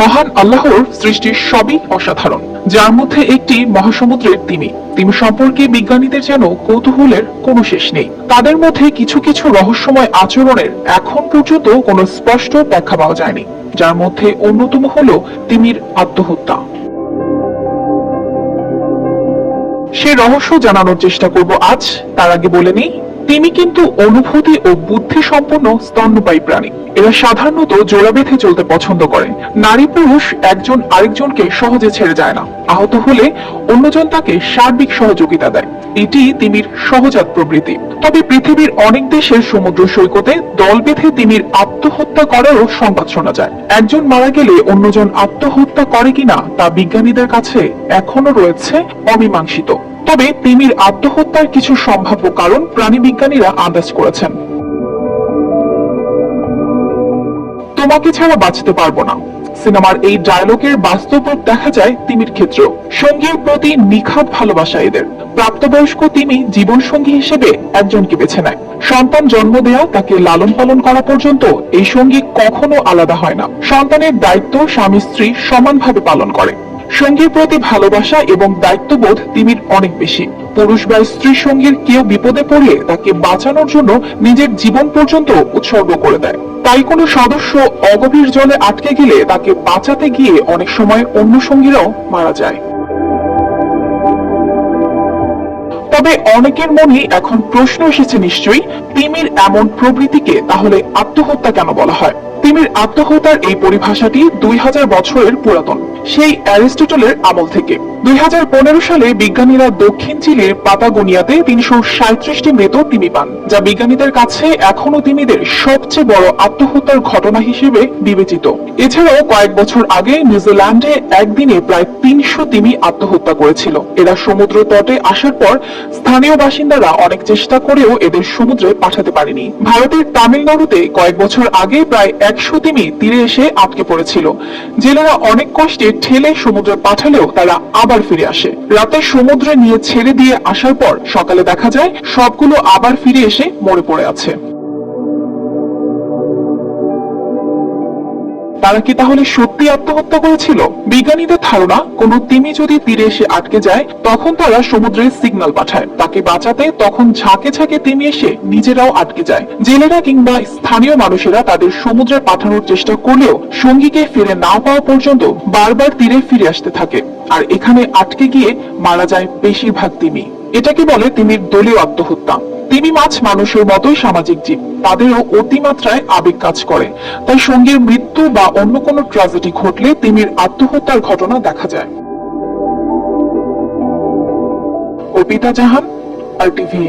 মহান আল্লাহর সৃষ্টির সবই অসাধারণ, যার মধ্যে একটি মহাসমুদ্রের তিমি। তিমি সম্পর্কে বিজ্ঞানীদের যেন কৌতূহলের কোনো শেষ নেই। তাদের মধ্যে কিছু কিছু রহস্যময় আচরণের এখন পর্যন্ত কোনো স্পষ্ট ব্যাখ্যা পাওয়া যায়নি, যার মধ্যে অন্যতম হল তিমির আত্মহত্যা। সে রহস্য জানানোর চেষ্টা করব আজ, তার আগে বলে নেই, তিমি কিন্তু অনুভূতি ও বুদ্ধি সম্পন্ন স্তন্যপায়ী প্রাণী। এরা সাধারণত জোড়া বেঁধে চলতে পছন্দ করে। নারী পুরুষ একজন আরেকজনকে সহজে ছেড়ে যায় না। আহত হলে অন্যজন তাকে সার্বিক সহযোগিতা দেয়। এটি তিমির সহজাত প্রবৃত্তি। তবে পৃথিবীর অনেক দেশের সমুদ্র সৈকতে দল বেঁধে তিমির আত্মহত্যা করারও সংবাদ শোনা যায়। একজন মারা গেলে অন্যজন আত্মহত্যা করে কিনা তা বিজ্ঞানীদের কাছে এখনও রয়েছে অমীমাংসিত। তবে তিমির আত্মহত্যার কিছু সম্ভাব্য কারণ প্রাণীবিজ্ঞানীরা আন্দাজ করেছেন। তোমাকে ছাড়া বাঁচতে পারব না। সিনেমার এই ডায়লগের বাস্তব রূপ দেখা যায় তিমির ক্ষেত্র সঙ্গীর প্রতি নিখাত ভালোবাসা এদের। প্রাপ্তবয়স্ক তিমি জীবন সঙ্গী হিসেবে একজনকে বেছে নেয়। সন্তান জন্ম দেয়া, তাকে লালন পালন করা পর্যন্ত এই সঙ্গী কখনো আলাদা হয় না। সন্তানের দায়িত্ব স্বামী স্ত্রী সমানভাবে পালন করে। সঙ্গীর প্রতি ভালোবাসা এবং দায়িত্ববোধ তিমির অনেক বেশি। পুরুষ বা স্ত্রী সঙ্গীর কেউ বিপদে পড়লে তাকে বাঁচানোর জন্য নিজের জীবন পর্যন্ত উৎসর্গ করে দেয়। তাই কোনো সদস্য অগভীর জলে আটকে গেলে তাকে বাঁচাতে গিয়ে অনেক সময় অন্য সঙ্গীরাও মারা যায়। তবে অনেকের মনে এখন প্রশ্ন এসেছে নিশ্চয়ই, তিমির এমন প্রবৃত্তিকে তাহলে আত্মহত্যা কেন বলা হয়? তিমির আত্মহত্যার এই পরিভাষাটি দুই হাজার বছরের পুরাতন। সেই অ্যারিস্টটলের আমল থেকে। দুই হাজার পনেরো সালে বিজ্ঞানীরা দক্ষিণ চিলির পাতাগোনিয়াতে তিনশো সাঁত্রিশটি মৃত তিমি পান, যা বিজ্ঞানীদের কাছে এখনও তিমিদের সবচেয়ে বড় আত্মহত্যার ঘটনা হিসেবে বিবেচিত। এছাড়াও কয়েক বছর আগে নিউজিল্যান্ডে একদিনে প্রায় তিনশো তিমি আত্মহত্যা করেছিল। এরা সমুদ্র তটে আসার পর স্থানীয় বাসিন্দারা অনেক চেষ্টা করেও এদের সমুদ্রে পাঠাতে পারেনি। ভারতের তামিলনাড়ুতে কয়েক বছর আগে প্রায় একশো তিমি তীরে এসে আটকে পড়েছিল। জেলেরা অনেক কষ্টে ঠেলে সমুদ্রে পাঠালেও তারা আবার ফিরে আসে। রাতে সমুদ্রে নিয়ে ছেড়ে দিয়ে আসার পর সকালে দেখা যায়, সবগুলো আবার ফিরে এসে মরে পড়ে আছে। তারা কি তাহলে সত্যি আত্মহত্যা করেছিল? বিজ্ঞানীদের ধারণা, কোন তিমি যদি তীরে এসে আটকে যায়, তখন তারা সমুদ্রে সিগন্যাল পাঠায়। তাকে বাঁচাতে তখন ঝাঁকে ঝাঁকে তিমি এসে নিজেরাও আটকে যায়। জেলেরা কিংবা স্থানীয় মানুষেরা তাদের সমুদ্রে পাঠানোর চেষ্টা করলেও সঙ্গীকে ফিরে না পাওয়া পর্যন্ত বারবার তীরে ফিরে আসতে থাকে। আর এখানে আটকে গিয়ে মারা যায় বেশিরভাগ তিমি। এটাকে বলে তিমির দলীয় আত্মহত্যা। তিমি মাছ মানুষের মতোই সামাজিক জীব। তাদেরও অতিমাত্রায় আবেগ কাজ করে। তাই সঙ্গীর মৃত্যু বা অন্য কোনো ট্র্যাজেডি ঘটলে তিমির আত্মহত্যার ঘটনা দেখা যায়। অর্পিতা জাহান, আর টিভি